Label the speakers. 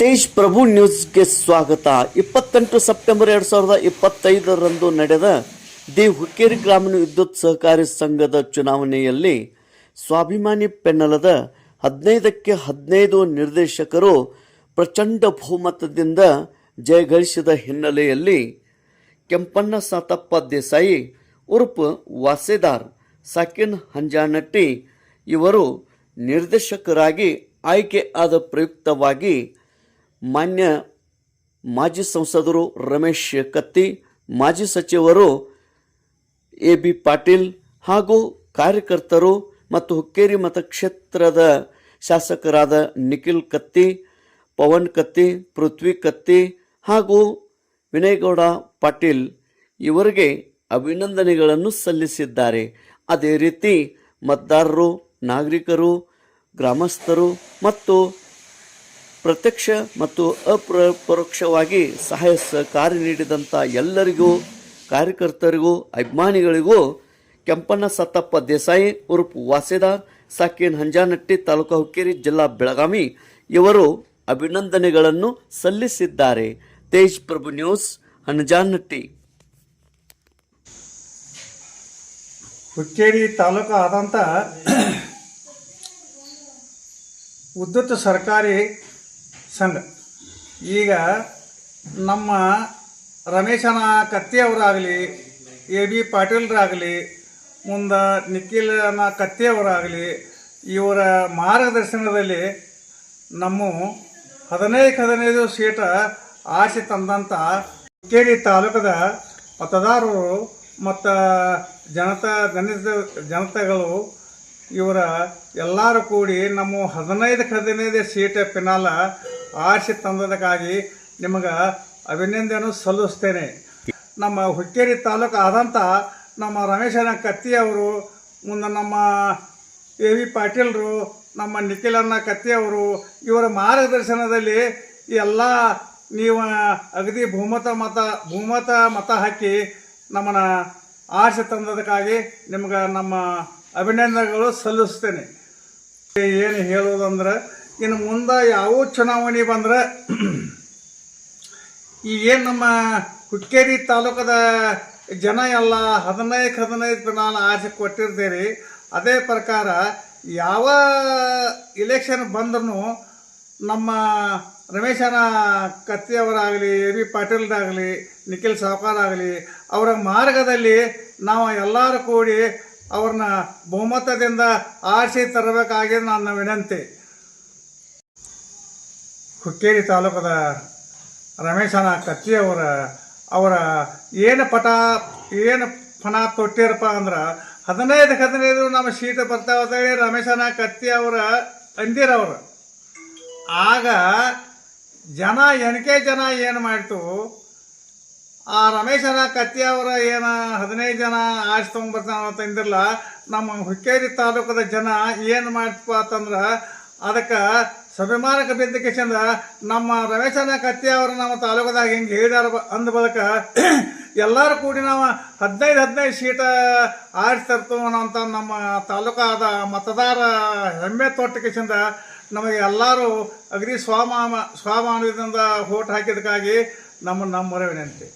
Speaker 1: ತೇಜ್ ಪ್ರಭು ನ್ಯೂಸ್ಗೆ ಸ್ವಾಗತ. ಇಪ್ಪತ್ತೆಂಟು ಸೆಪ್ಟೆಂಬರ್ ಎರಡು ಸಾವಿರದ ಇಪ್ಪತ್ತೈದರಂದು ನಡೆದ ದಿ ಹುಕ್ಕೇರಿ ಗ್ರಾಮೀಣ ವಿದ್ಯುತ್ ಸಹಕಾರಿ ಸಂಘದ ಚುನಾವಣೆಯಲ್ಲಿ ಸ್ವಾಭಿಮಾನಿ ಪೆನ್ನಲದ ಹದಿನೈದಕ್ಕೆ ಹದಿನೈದು ನಿರ್ದೇಶಕರು ಪ್ರಚಂಡ ಬಹುಮತದಿಂದ ಜಯಗಳಿಸಿದ ಹಿನ್ನೆಲೆಯಲ್ಲಿ ಕೆಂಪಣ್ಣ ಸಾತಪ್ಪ ದೇಸಾಯಿ ಉರ್ಫ್ ವಾಸೆದಾರ್, ಸಾಕಿನ್ ಹಂಜಾನಟ್ಟಿ ಇವರು ನಿರ್ದೇಶಕರಾಗಿ ಆಯ್ಕೆ ಆದ ಪ್ರಯುಕ್ತವಾಗಿ ಮಾನ್ಯ ಮಾಜಿ ಸಂಸದರು ರಮೇಶ್ ಕತ್ತಿ, ಮಾಜಿ ಸಚಿವರು ಎ ಬಿ ಪಾಟೀಲ್ ಹಾಗೂ ಕಾರ್ಯಕರ್ತರು ಮತ್ತು ಹುಕ್ಕೇರಿ ಮತಕ್ಷೇತ್ರದ ಶಾಸಕರಾದ ನಿಖಿಲ್ ಕತ್ತಿ, ಪವನ್ ಕತ್ತಿ, ಪೃಥ್ವಿ ಕತ್ತಿ ಹಾಗೂ ವಿನಯಗೌಡ ಪಾಟೀಲ್ ಇವರಿಗೆ ಅಭಿನಂದನೆಗಳನ್ನು ಸಲ್ಲಿಸಿದ್ದಾರೆ. ಅದೇ ರೀತಿ ಮತದಾರರು, ನಾಗರಿಕರು, ಗ್ರಾಮಸ್ಥರು ಮತ್ತು ಪ್ರತ್ಯಕ್ಷ ಮತ್ತು ಅಪ್ರ, ಪರೋಕ್ಷವಾಗಿ ಸಹಾಯ ಕಾರ್ಯ ನೀಡಿದಂಥ ಎಲ್ಲರಿಗೂ, ಕಾರ್ಯಕರ್ತರಿಗೂ, ಅಭಿಮಾನಿಗಳಿಗೂ ಕೆಂಪಣ್ಣ ಸತ್ತಪ್ಪ ದೇಸಾಯಿ, ಉರುಪ್ ವಾಸಿದ, ಸಾಕೇನ್ ಹಂಜಾನಟ್ಟಿ, ತಾಲೂಕು ಹುಕ್ಕೇರಿ, ಜಿಲ್ಲಾ ಬೆಳಗಾವಿ ಇವರು ಅಭಿನಂದನೆಗಳನ್ನು ಸಲ್ಲಿಸಿದ್ದಾರೆ. ತೇಜ್ ಪ್ರಭು ನ್ಯೂಸ್, ಹಂಜಾನಟ್ಟಿ.
Speaker 2: ಹುಕ್ಕೇರಿ ತಾಲೂಕು ಆದಂಥ ವಿದ್ಯುತ್ ಸರ್ಕಾರಿ ಸಂಘ. ಈಗ ನಮ್ಮ ರಮೇಶನ ಕತ್ತಿಯವರಾಗಲಿ ಎ ಬಿ ಪಾಟೀಲ್ರಾಗಲಿ, ಮುಂದೆ ನಿಖಿಲನ ಕತ್ತಿಯವರಾಗಲಿ, ಇವರ ಮಾರ್ಗದರ್ಶನದಲ್ಲಿ ನಮ್ಮ ಹದಿನೈದು ಹದಿನೈದು ಸೀಟ ಆಸೆ ತಂದಂಥ ಹುಕ್ಕೇರಿ ತಾಲೂಕದ ಮತದಾರರು ಮತ್ತು ಜನತಾ ಗಣಿತ ಜನತೆಗಳು ಇವರ ಎಲ್ಲರೂ ಕೂಡಿ ನಮ್ಮ ಹದಿನೈದು ಹದಿನೈದು ಸೀಟ ಪಿನಾಲ ಆರಿಸಿ ತಂದದಕ್ಕಾಗಿ ನಿಮಗೆ ಅಭಿನಂದನೆ ಸಲ್ಲಿಸ್ತೇನೆ. ನಮ್ಮ ಹುಕ್ಕೇರಿ ತಾಲೂಕು ಆದಂಥ ನಮ್ಮ ರಮೇಶನ ಕತ್ತಿ ಅವರು ಮುಂದೆ ನಮ್ಮ ಎ ವಿ ಪಾಟೀಲ್ರು, ನಮ್ಮ ನಿಖಿಲನ್ನ ಕತ್ತಿ ಅವರು, ಇವರ ಮಾರ್ಗದರ್ಶನದಲ್ಲಿ ಎಲ್ಲ ನೀವು ಅಗದಿ ಭೂಮತ ಮತ ಭೂಮತ ಮತ ಹಾಕಿ ನಮ್ಮನ್ನು ಆಶೆ ತಂದದಕ್ಕಾಗಿ ನಿಮ್ಗೆ ನಮ್ಮ ಅಭಿನಂದನೆಗಳು ಸಲ್ಲಿಸ್ತೇನೆ. ಏನು ಹೇಳೋದಂದ್ರೆ ಇನ್ನು ಮುಂದೆ ಯಾವ ಚುನಾವಣೆ ಬಂದ್ರೆ ಈಗೇನು ನಮ್ಮ ಹುಕ್ಕೇರಿ ತಾಲೂಕದ ಜನ ಎಲ್ಲ ಹದಿನೈದು ಹದಿನೈದು ನಾನು ಆಸೆ ಕೊಟ್ಟಿರ್ತೀರಿ, ಅದೇ ಪ್ರಕಾರ ಯಾವ ಇಲೆಕ್ಷನ್ ಬಂದ್ರೂ ನಮ್ಮ ರಮೇಶನ ಕತ್ತಿಯವರಾಗಲಿ ಎ ಬಿ ಪಾಟೀಲ್ದಾಗಲಿ, ನಿಖಿಲ್ ಆಗಲಿ, ಅವರ ಮಾರ್ಗದಲ್ಲಿ ನಾವು ಎಲ್ಲರೂ ಕೂಡಿ ಅವ್ರನ್ನ ಬಹುಮತದಿಂದ ಆರಿಸಿ ತರಬೇಕಾಗಿ ನನ್ನ ವಿನಂತಿ. ಹುಕ್ಕೇರಿ ತಾಲೂಕದ ರಮೇಶನ ಕತ್ತಿಯವರ, ಅವರ ಏನು ಪಟ, ಏನು ಫನ ತೊಟ್ಟಿರಪ್ಪ ಅಂದ್ರೆ ಹದಿನೈದು ಹದಿನೈದು ನಮ್ಮ ಶೀತ ಬರ್ತಾವ ಅಂತೇಳಿ ರಮೇಶನ ಕತ್ತಿ ಅವರ. ಅಂದಿರವರು ಆಗ ಜನ, ಎಣಿಕೆ ಜನ ಏನು ಮಾಡ್ತು? ಆ ರಮೇಶನ ಕತ್ತಿ ಅವರ ಏನು ಹದಿನೈದು ಜನ ಆಶ್ ತೊಗೊಂಡ್ಬರ್ತಾನ ಅಂತಂದಿರಲ್ಲ ನಮ್ಮ ಹುಕ್ಕೇರಿ ತಾಲೂಕದ ಜನ ಏನು ಮಾಡ್ತಪ್ಪ ಅಂತಂದ್ರೆ ಅದಕ್ಕೆ ಸ್ವಾಭಿಮಾನಕ್ಕೆ ಬಿದ್ದಕ್ಕೆ ಚಂದ ನಮ್ಮ ರಮೇಶನ ಕತ್ತಿ ಅವರು ನಮ್ಮ ತಾಲೂಕದಾಗ ಹಿಂಗೆ ಹೇಳಿದಾರ ಅಂದ ಬಳಿಕ ಎಲ್ಲರೂ ಕೂಡಿ ನಾವು ಹದಿನೈದು ಹದಿನೈದು ಸೀಟ ಅಂತ ನಮ್ಮ ತಾಲೂಕಾದ ಮತದಾರ ಹೆಮ್ಮೆ ತೋಟಕ್ಕೆ ಚಂದ ನಮಗೆ ಎಲ್ಲರೂ ಅಗ್ರಿ ಸ್ವಾಮ ಸ್ವಾಮಾನದಿಂದ ಓಟ್ ಹಾಕಿದ್ದಕ್ಕಾಗಿ ನಮ್ಮ ನಮ್ಮ ವಿನಂತಿ